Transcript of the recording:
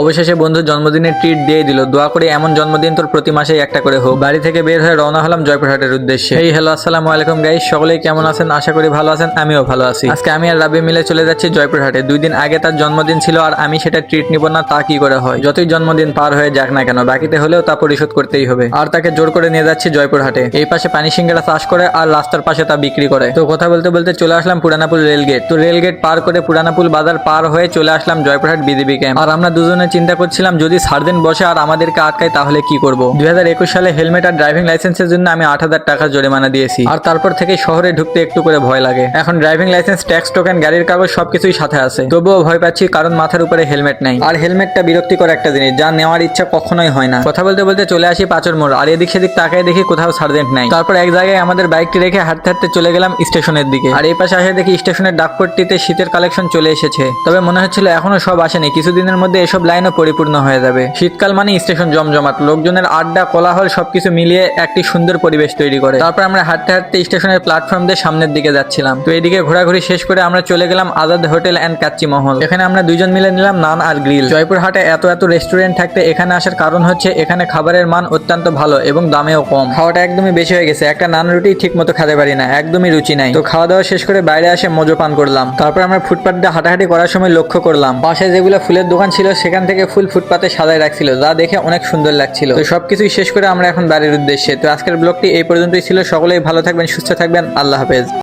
অবশেষে বন্ধুর জন্মদিনের ট্রিট দিয়ে দিল। দোয়া করে এমন জন্মদিন তোর প্রতি মাসেই একটা করে হোক। বাড়ি থেকে বের হয়ে রওনা হলাম জয়পুরহাটের উদ্দেশ্যে। এই হ্যালো আসসালামু আলাইকুম গাইস সকলেই কেমন আছেন? আশা করি ভালো আছেন, আমিও ভালো আছি। আজকে আমি আর রাবি মিলে চলে যাচ্ছি জয়পুরহাটে। দুই দিন আগে তার জন্মদিন ছিল আর আমি সেটা ট্রিট নিব না, তা কি করে হয়? যতই জন্মদিন পার হয়ে যাক না কেন, বাকিতে হলেও তা পরিশোধ করতেই হবে। আর তাকে জোর করে নিয়ে যাচ্ছি জয়পুরহাটে। এই পাশে পানি সিঙ্গারা চাষ করে আর রাস্তার পাশে তা বিক্রি করে। তো কথা বলতে বলতে চলে আসলাম পুরানাপুল রেলগেট। তো রেলগেট পার করে পুরানাপুল বাজার পার হয়ে চলে আসলাম জয়পুরহাট বিজিবি ক্যাম্প। আর আমরা দুজনে চিন্তা করছিলাম, যদি সারদিন বসে আর আমাদেরকে আটকায়, তাহলে কি করব? দুই হাজার একুশ সালে হেলমেট আর ড্রাইভিং লাইসেন্সের জন্য আমি আট হাজার টাকা জরিমানা দিয়েছি। আর তারপর থেকে শহরে ঢুকতে একটু করে ভয় লাগে। এখন ড্রাইভিং লাইসেন্স ট্যাক্স টোকেন গাড়ির কাগজ সবকিছুই সাথে আছে। তবুও ভয় পাচ্ছি, কারণ মাথার উপরে হেলমেট নাই। আর হেলমেটটা বিরক্তিকর একটা জিনিস, যা নেওয়ার ইচ্ছা কখনোই হয় না। কথা বলতে বলতে চলে আসি পাঁচর মোড়। আর এদিক সেদিক তাকায় দেখি কোথাও সার্জেন্ট নাই। তারপর এক জায়গায় আমাদের বাইকটি রেখে হাঁটতে হাঁটতে চলে গেলাম স্টেশনের দিকে। আর এই পাশে আসে দেখি স্টেশনের ডাকপট্টিতে শীতের কালেকশন চলে এসেছে। তবে মনে হচ্ছিল এখনও সব আসেনি। কিছুদিনের মধ্যে এসব লাইনও পরিপূর্ণ হয়ে যাবে। শীতকাল মানে স্টেশন জমজমাট। লোকজনের আড্ডা, কোলাহল সবকিছু মিলিয়ে একটি সুন্দর পরিবেশ তৈরি করে। তারপর আমরা হাঁটতে হাঁটতে স্টেশনের প্ল্যাটফর্ম দিয়ে সামনের দিকে যাচ্ছিলাম। তো এদিকে ঘোরাঘুরি শেষ করে আমরা চলে গেলাম আজাদ হোটেল অ্যান্ড কাচ্চি মহল। এখানে আমরা দুইজন মিলে নিলাম নান আর গ্রিল। জয়পুর হাটে এত এত রেস্টুরেন্ট থাকতে এখানে আসার কারণ হচ্ছে এখানে খাবারের মান অত্যন্ত ভালো এবং দামেও কম। খাওয়াটা একদমই বেশি হয়ে গেছে। একটা নান রুটি ঠিক মতো খেতে পারি না, একদমই রুচি নাই। তো খাওয়া দাওয়া শেষ করে বাইরে আসে মজো পান করলাম। তারপর আমরা ফুটপাত দিয়ে হাঁটাহাঁটি করার সময় লক্ষ্য করলাম। পাশে যেগুলো ফুলের দোকান ছিল সেখান থেকে ফুল ফুটপাতে সাজায় রাখছিল, যা দেখে অনেক সুন্দর লাগছিল। তো সবকিছুই শেষ করে আমরা এখন বাড়ির উদ্দেশ্যে। তো আজকের ব্লগটি এই পর্যন্তই ছিল। সকলেই ভালো থাকবেন, সুস্থ থাকবেন। আল্লাহ হাফেজ।